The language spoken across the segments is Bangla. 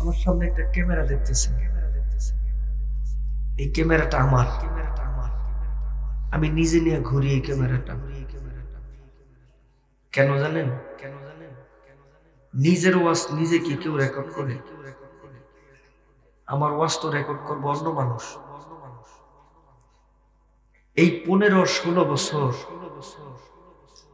আমার সামনে একটা ক্যামেরা দেখতেছেন এই ক্যামেরাটা আমার। আমি নিজে নিয়ে ঘুরি এই ক্যামেরাটা। কেন জানেন? কেন জানেন নিজের ওয়াজ নিজে কি কেউ রেকর্ড করে? আমার ওয়াজ তো রেকর্ড করব অন্য মানুষ। এই পনেরো ষোলো বছর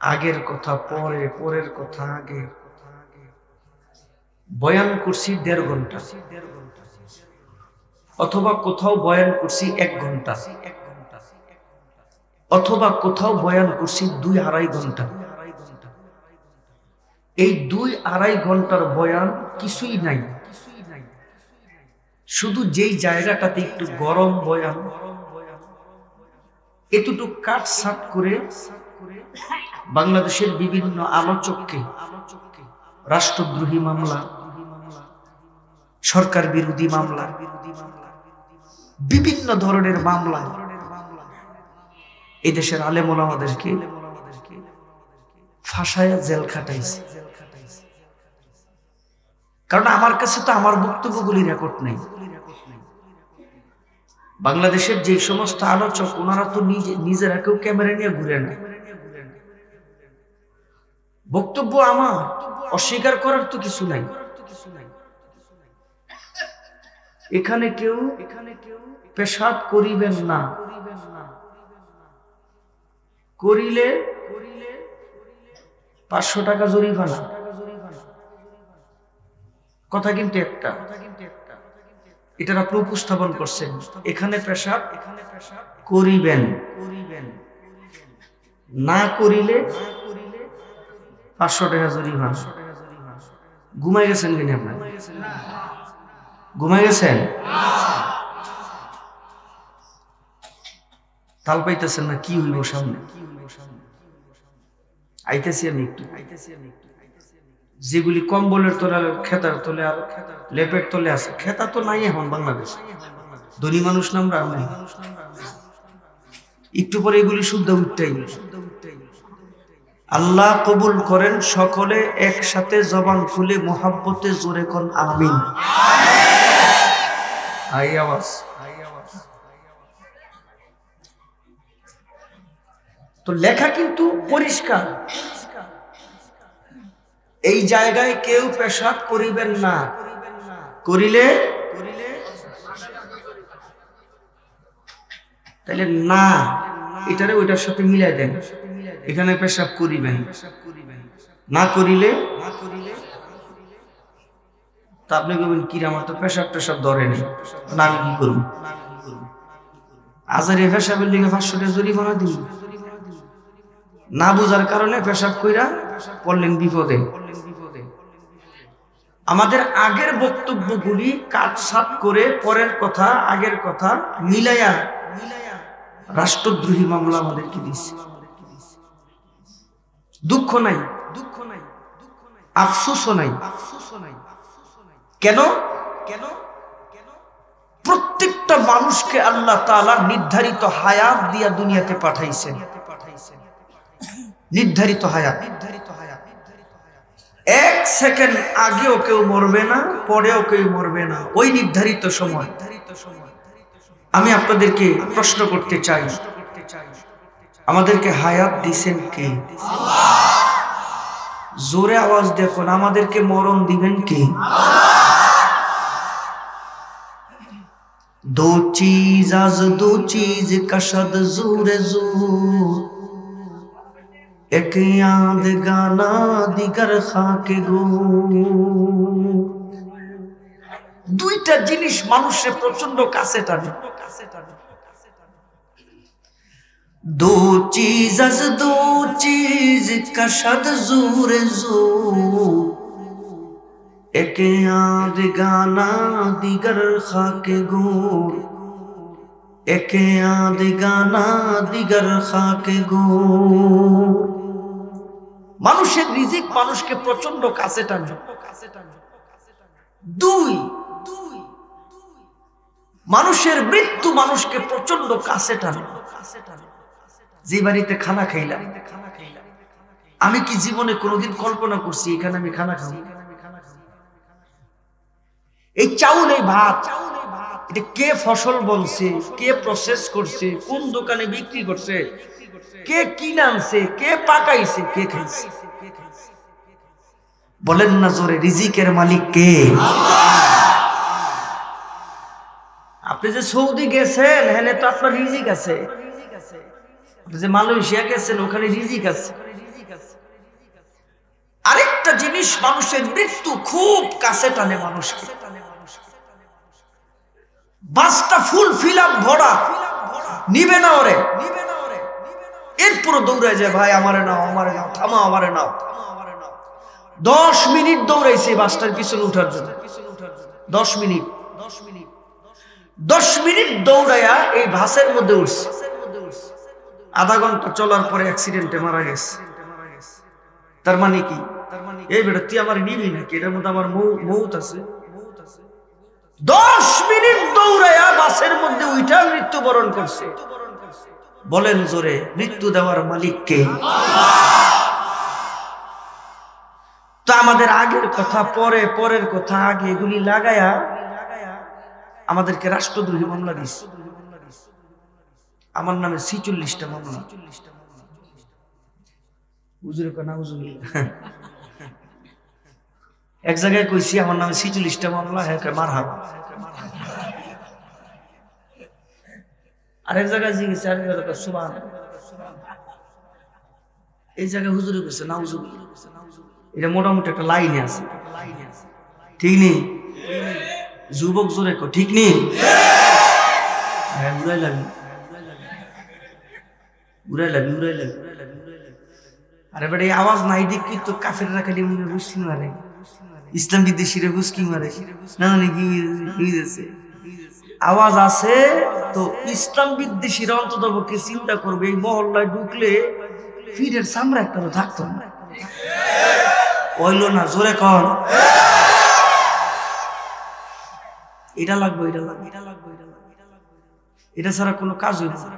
আগের কথা, পরে, পরের কথা, আগে। বয়ান করছি দেড় ঘণ্টা। অথবা কোথাও বয়ান করছি এক ঘণ্টা। অথবা কোথাও বয়ান করছি দুই আড়াই ঘণ্টা। এই দুই আড়াই ঘণ্টার বয়ান কিছুই নাই। শুধু যেই জায়গাটাতে একটু গরম বয়ান, এতটুকু কাট সাট করে বাংলাদেশের বিভিন্ন আলোচককে, রাষ্ট্রদ্রোহী মামলা সরকার বিরোধী মামলা, বিভিন্ন ধরনের মামলা। এই দেশের আলেমন আমাদেরকে ফাঁসায়া জেল খাটাইছে। কারণ আমার কাছে তো আমার বক্তব্যগুলি রেকর্ড নেই। বাংলাদেশের যে সমস্ত আলোচক, ওনারা তো নিজে নিজেরা কেউ ক্যামেরা নিয়ে ঘুরে না। বক্তব্য আমার, অস্বীকার করার তো কিছু নাই। এখানে কেউ এখানে কেউ পেশাব করিবেন না। করিলে করিলে পাঁচশো টাকা জরিমানা। কথা কিন্তু একটা। এটার আপনি উপস্থাপন করছেন। এখানে পেশাব এখানে পেশাব করিবেন। করিবেন না করিলে পাঁচশো টাকা জরিমানা। ঘুমাই গেছেন কিনা আপনার ঘুমাই গেছেন? তাল পাইতেছেন না, কি হইব সামনে? আইতেছি আমি একটু। আইতেছি আমি একটু যেগুলি কম্বলের তোলে খেতার তোলে আর লেপের তোলে আছে, খেতা তো নাই এখন বাংলাদেশ। ধনী মানুষ নামরা আমরা একটু পরে এগুলি শুদ্ধ উঠতেই। আল্লাহ কবুল করেন সকলে একসাথে জবান খুলে, মোহাব্বতে জোরে কন, আমিন। আই আওয়াজ তো লেখা কিন্তু পরিষ্কার এই জায়গায় কেউ পেশাব করিবেন না। করিলে? তাহলে না এটারে ওইটার সাথে মিলাই দেন। এখানে পেশাব করিবেন। না করিলে? না করিলে তা আপনি বলবেন কি আমার তো পেশাব টেশাব ধরে নেই না, আমি কি করব? আজারে পেশাবের লিগে পাঁচশো টাকা জরিমানা দিন না বুঝার কারণে পেশাব কইরা পড়লেন বিপদে। আমাদের আগের বক্তব্যগুলি কাটসাট করে পরের কথা, আগের কথা মিলাইয়া রাষ্ট্রদ্রোহী মামলা আমাদেরকে দিচ্ছে দুঃখ নাই দুঃখ নাই, আফসোসও নাই। কেন? কেন? প্রত্যেকটা মানুষকে আল্লাহ তালা নির্ধারিত হায়াত দিয়া দুনিয়াতে পাঠাইছেন। নির্ধারিত হায়াত। নির্ধারিত হায়াত এক সেকেন্ড আগেও কেউ মরবে না, পরেও কেউ মরবে না। ওই নির্ধারিত সময় নির্ধারিত সময়। আমি আপনাদেরকে প্রশ্ন করতে চাই। আমাদেরকে হায়াত দিছেন কে? জোরে আওয়াজ দেখুন, আমাদেরকে মরণ দিবেন কে? दो चीज आज दो चीज कशद जोर जोर एक याद गाना दिगर খাকে গো দুইটা জিনিস মানুষের প্রচন্ড কাছে টানে दो चीज अज दो चीज कशद जोर जोर একে আদগানা দিগর খাকে গোর একে আদগানা দিগর খাকে গোর মানুষের রিজিক মানুষকে প্রচণ্ড কাছে টান। দুই, মানুষের মৃত্যু মানুষকে প্রচণ্ড কাছে টান। যে বাড়িতে খানা খাইলাম, আমি কি জীবনে কোনোদিন কল্পনা করছি এখানে আমি খানা খাই এই চাউল, এই ভাত, এটা কে ফসল বলছে কে প্রসেস করছে, কোন দোকানে বিক্রি করছে, কে কিনে আনছে কে পাকাইছে, কে খাইছে। বলেন না জোরে, রিজিকের মালিক কে? আপনি যে সৌদি গেছেন হেনে তো আপনার রিজিক আছে। আপনি যে মালয়েশিয়া গেছেন, ওখানে রিজিক আছে। আরেকটা জিনিস, মানুষের মৃত্যু খুব কাছে টানে মানুষকে। বাসটা ফুল ফিল আপ ভরা। নিবে না ওরে। এরপরে দৌড়ায় যায়, ভাই, আমারে নাও আমারে নাও থামা আমারে নাও। দশ মিনিট দৌড়াইছে বাসটার পিছনে উঠার জন্য। দশ মিনিট। দশ মিনিট দশ মিনিট দৌড়াইয়া এই ভাসের মধ্যে উঠছে। আধা ঘণ্টা চলার পরে অ্যাক্সিডেন্টে মারা গেছে। তার মানে কি? এই বেটা, তুই আমার নিবি নাকি? এটার মধ্যে আমার মৌ- মৌত আছে। দশ মিনিট দৌড়াইয়া বাসের মধ্যে উইঠা মৃত্যুবরণ করছে। বলেন জোরে মৃত্যু দেওয়ার মালিক কে? তো আমাদের আগের কথা পরে পরের কথা আগে এগুলি লাগায়া আমাদেরকে রাষ্ট্রদ্রোহী মামলা দিস আমার নামে ছিচল্লিশটা মামলা। হুজুরে কয় না হুজুর এক জায়গায় কইছি, আমার নামে ছিচল্লিশটা মামলা হ্যাঁ কয় মার হাবা আরেক জায়গায় জিজ্ঞেস আরেক জায়গায় কয়, সুবহান। এই জায়গায় হুজুরে কইছে না হুজুর এটা মোটামুটি একটা লাইনে আছে। ঠিক নেই? যুবক জোরে কো ঠিক নেই? হ্যাঁ উড়াই লাগি উড়াই লাগি উড়াই লাগি আরে বেটা, এই আওয়াজ নাই দিক কি তো কাফের রাখা দিয়ে মনে হুসকি মারে। ইসলাম বিদ্বেষীরা হুসকি মারে। না হয়েছে আওয়াজ আছে, তো ইসলাম বিদ্বেষীরা অন্তত পক্ষে চিন্তা করবে, এই মহল্লায় ঢুকলে ফিরের সামনে একটা থাকতো না। না, জোরে কর এটা লাগবে এটা লাগবে এটা লাগবে এটা লাগবে এটা লাগবে। এটা ছাড়া কোনো কাজ হইব না।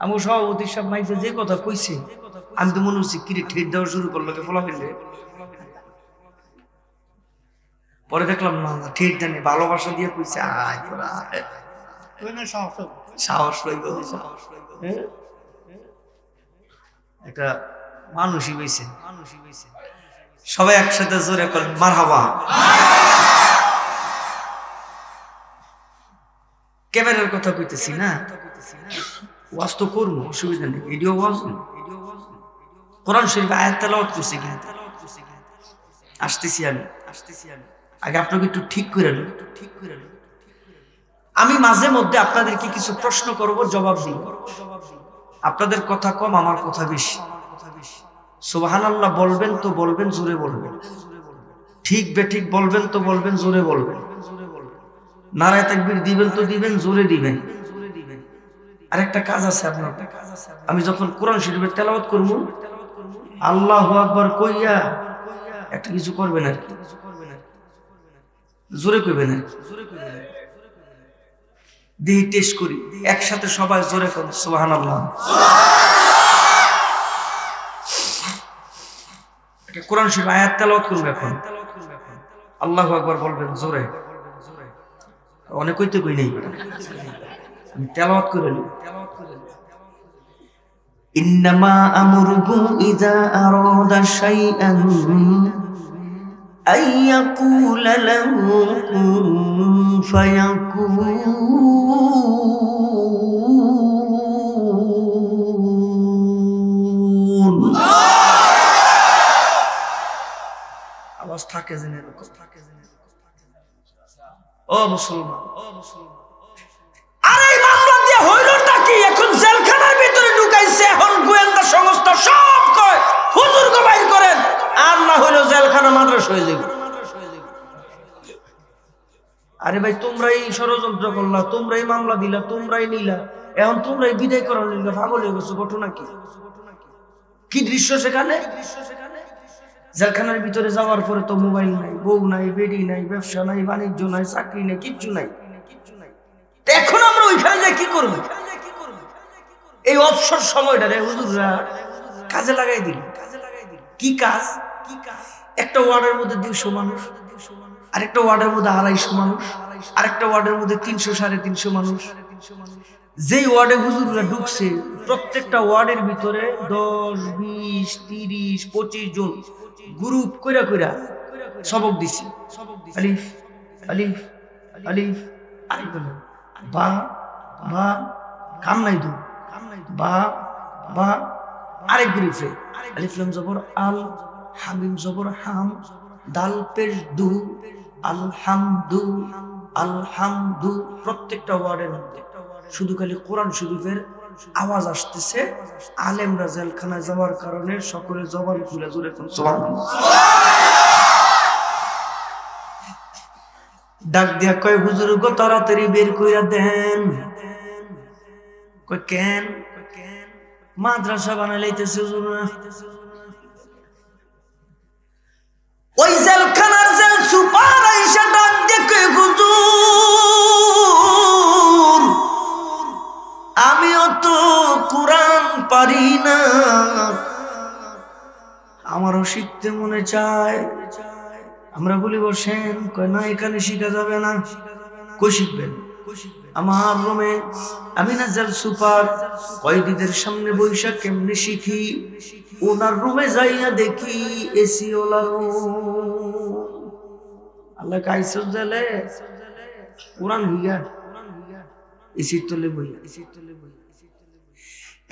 আমি সভাপতি সব যে কথা কইছে, আমি তো মনে হচ্ছে কিরে ঠেট দেওয়া শুরু করল, কে ফলা ফেললে পরে দেখলাম না না ঠেট দেয়নি ভালোবাসা দিয়ে কইছে আয় তোরা সাহস সাহস রইব হ্যাঁ? একটা মানুষই হইছে। মানুষই সবাই একসাথে জোরে করেন মার হাবা ক্যামেরার কথা কইতেছি না? ওয়াজ তো করব অসুবিধা নেই। এডিও ওয়াজ কোরআন শরীফ আয়াত তেলাওয়াত করছি আসতেছি আমি আসতেছি আমি। আগে আপনাকে একটু ঠিক করে নেন ঠিক করে নেন আমি মাঝে মধ্যে আপনাদেরকে কিছু প্রশ্ন করব, জবাব দিব আপনাদের কথা কম, আমার কথা বেশি। সুবাহান আল্লাহ বলবেন তো বলবেন, জোরে বলবেন। ঠিক বেঠিক বলবেন তো বলবেন, জোরে বলবেন। নারায় তাকবীর দিবেন তো দিবেন, জোরে দিবেন। আর একটা কাজ আছে আপনার। আমি যখন কোরআন শরীফের তেলাওয়াত করব, আল্লাহ আকবার কইয়া একটা কিছু করবেন আর কি। জোরে কইবে না? দেহি টেস্ট করি, একসাথে সবাই জোরে সোহান আল্লাহ কোরআন আয়াত এখন। বলবেন, জোরে। কই আমি করে নিই। ইন্নামা আমরুহু আরাদা শাইআন أن يقول له كن فيكون আওয়াজ থাকে জেনে এরকম থাকে জেনে ও মুসলমান ও মুসলমান আরে এই মামলা দিয়ে হইলটা কি এখন জেলখানার ভিতরে ঢুকাইছে এখন গোয়েন্দা সংস্থা সব কয় হুজুর গো বাইর করেন জেলখানা মাদ্রাস হয়ে যাবে আরে ভাই ষড়যন্ত্র করলা মামলা দিলা, তোমরাই নিলা। এখন বিদায় নিলা পাগল হয়ে গেছো, ঘটনা কি? কি দৃশ্য সেখানে? জেলখানার ভিতরে যাওয়ার পরে তো মোবাইল নাই, বউ নাই, বেডি নাই, ব্যবসা নাই, বাণিজ্য নাই, চাকরি নাই, কিচ্ছু নাই। এখন আমরা ওইখানে যাই কি করব? এই অবসর সময়টা হুজুররা কাজে লাগাই দিল কাজে লাগাই দিল। কি কাজ? একটা ওয়ার্ডের মধ্যে দুইশো মানুষ, আরেকটা ওয়ার্ডের মধ্যে আড়াইশো মানুষ, আরেকটা ওয়ার্ডের মধ্যে তিনশো সাড়ে তিনশো মানুষ। যেই ওয়ার্ডে হুজুররা ঢুকছে, প্রত্যেকটা ওয়ার্ডের ভিতরে দশ, বিশ, তিরিশ, পঁচিশ জন গ্রুপ কইরা কইরা সবক দিছি। আলিফ আলিফ আলিফ বা বা, কাম নাই দু বা বা, আরেক গ্রুপে, আলিফ লাম জবর আল হামিম জবর হাম, দাল পেশ দু, আলহামদু আলহামদু, প্রত্যেকটা ওয়ার্ডের মধ্যে। শুধু খালি কোরআন শরীফের আওয়াজ আসতেছে, আলেমরা জেলখানায় যাওয়ার কারণে সকলে জবান খুলে কোন ডাক দিয়া কয়, হুজুর গো, তাড়াতাড়ি বের কইরা দেন। কয়, কেন? মাদ্রাসা বানাইলাইতেছে, হুজুর। না আইসা ডাক দেখে হুজুর আমারও শিখতে মনে চায়। আমরা বলি, বসেন, কয়, না, এখানে শিখা যাবে না। কই শিখবেন? আমার রুমে আমি না জাল সুপার কয়েদিদের সামনে বৈশাখ কেমনে শিখি? ওনার রুমে যাইয়া দেখি এসি ওলা আল্লাহ কাইসর জালে। কোরআন হিয়া এসির তলে বই এসির তলে বই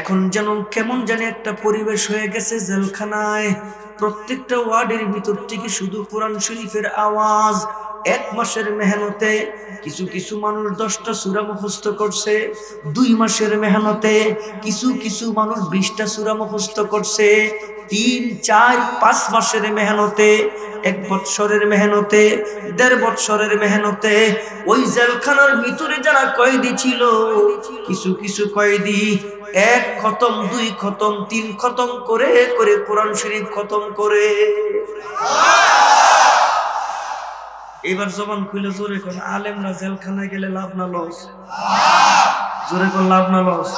এখন যেন কেমন জানি একটা পরিবেশ হয়ে গেছে জেলখানায়। প্রত্যেকটা ওয়ার্ডের ভিতর থেকে শুধু কোরআন শরীফের আওয়াজ। এক মাসের মেহনতে কিছু কিছু মানুষ দশটা সুরা মুখস্থ করছে। দুই মাসের মেহনতে কিছু কিছু মানুষ বিশটা সুরা মুখস্থ করছে। তিন, চার, পাঁচ মাসের মেহনতে এক বৎসরের মেহনতে, দেড় বৎসরের মেহনতে ওই জেলখানার ভিতরে যারা কয়েদি ছিল, কিছু কিছু কয়েদি এক খতম, দুই খতম, তিন খতম করে করে কোরআন শরীফ খতম করে। এবার জবান খুলে জোরে কোন, আলেমরা জেলখানায় গেলে লাভ না লস? জোরে কোন, লাভ না লস?